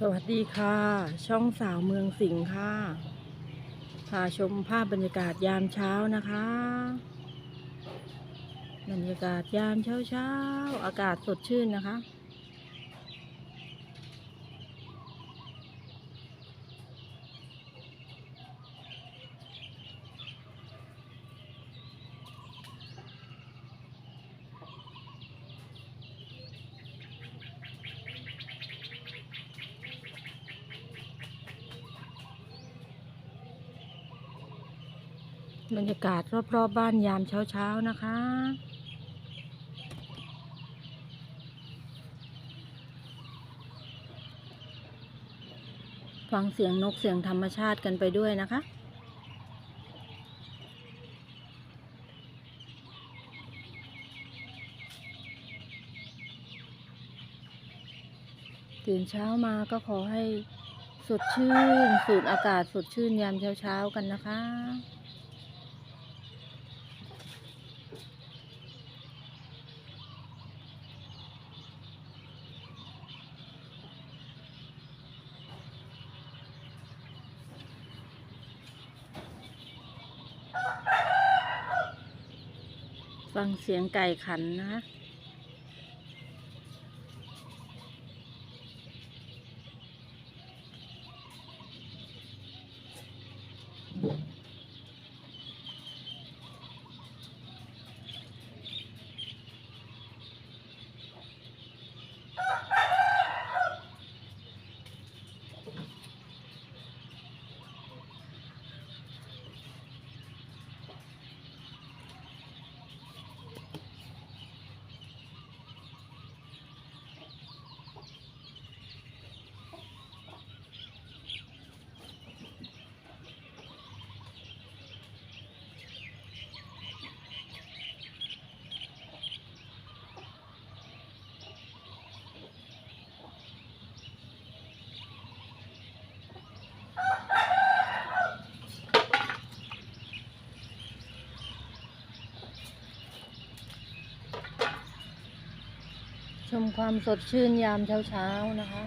สวัสดีค่ะ ช่องสาวเมืองสิงห์ค่ะ พาชมภาพบรรยากาศยามเช้านะคะ บรรยากาศยามเช้าเช้าอากาศสดชื่นนะคะ บรรยากาศรอบๆบบ้านยามเช้าๆนะคะ ฟังเสียงนกเสียงธรรมชาติกันไปด้วยนะคะตื่นเช้ามาก็ขอให้สดชื่น สูดอากาศสดชื่นยามเช้าๆกันนะคะ ฟังเสียงไก่ขันนะคะ ช มความสดชื่นยามเช้าๆนะคะ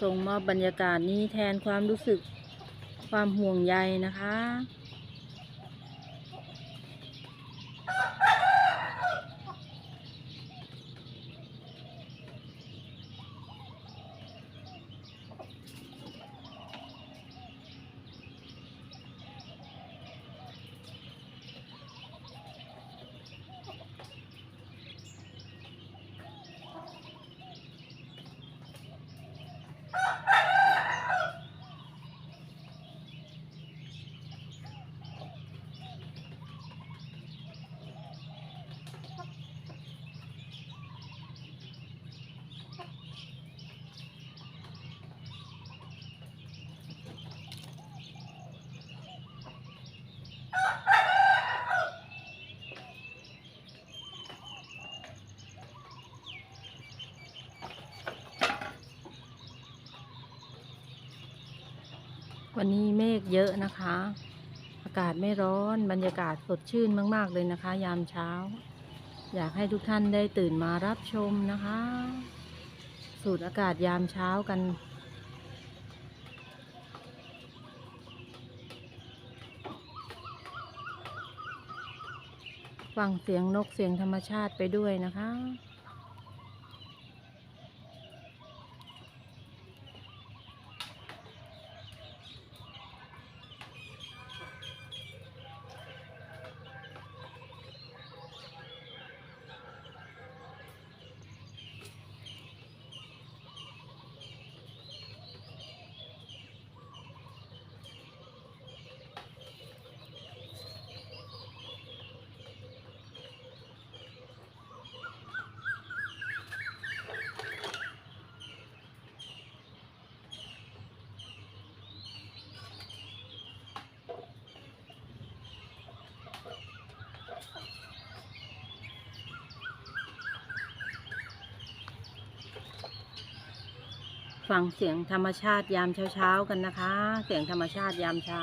ส่งมอบบรรยากาศนี้แทนความรู้สึกความห่วงใยนะคะ วันนี้เมฆเยอะนะคะ อากาศไม่ร้อนบรรยากาศสดชื่นมาก ๆ เลยนะคะ ยามเช้า อยากให้ทุกท่านได้ตื่นมารับชมนะคะ สูดอากาศยามเช้ากันฟังเสียงนกเสียงธรรมชาติไปด้วยนะคะ ฟังเสียงธรรมชาติยามเช้าๆกันนะคะ เสียงธรรมชาติยามเช้า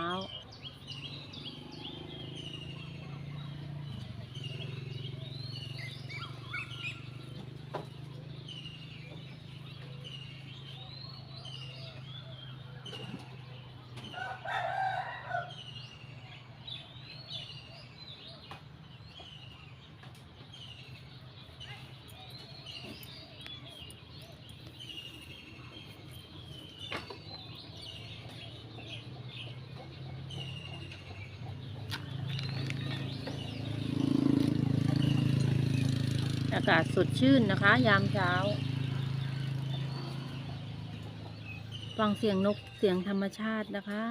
อากาศสดชื่นนะคะ ยามเช้า ฟังเสียงนกเสียงธรรมชาตินะคะ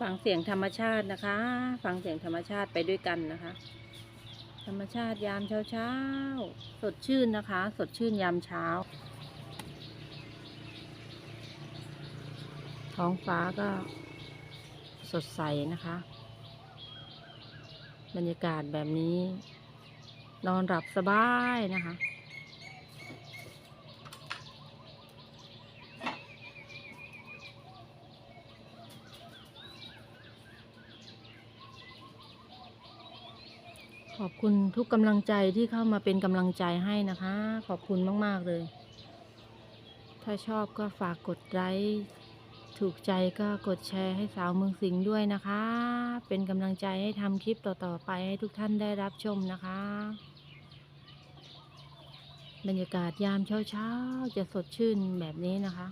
ฟังเสียงธรรมชาตินะคะ ฟังเสียงธรรมชาติไปด้วยกันนะคะ ธรรมชาติยามเช้าเช้าสดชื่นนะคะ สดชื่นยามเช้า ท้องฟ้าก็สดใสนะคะ บรรยากาศแบบนี้ นอนหลับสบายนะคะ ขอบคุณทุกกำลังใจที่เข้ามาเป็นกำลังใจให้นะคะ ขอบคุณมาก ๆ เลย ถ้าชอบก็ฝากกดไลค์ถูกใจก็กดแชร์ให้สาวเมืองสิงห์ด้วยนะคะ เป็นกำลังใจให้ทำคลิปต่อ ๆ ไปให้ทุกท่านได้รับชมนะคะ บรรยากาศยามเช้า ๆ จะสดชื่นแบบนี้นะคะ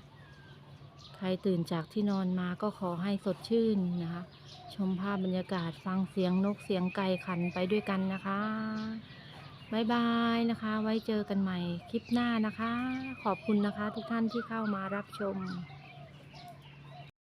ใครตื่นจากที่นอนมาก็ขอให้สดชื่นนะคะ ชมภาพบรรยากาศฟังเสียงนกเสียงไก่ขันไปด้วยกันนะคะบายบายนะคะ ไว้เจอกันใหม่คลิปหน้านะคะ ขอบคุณนะคะทุกท่านที่เข้ามารับชม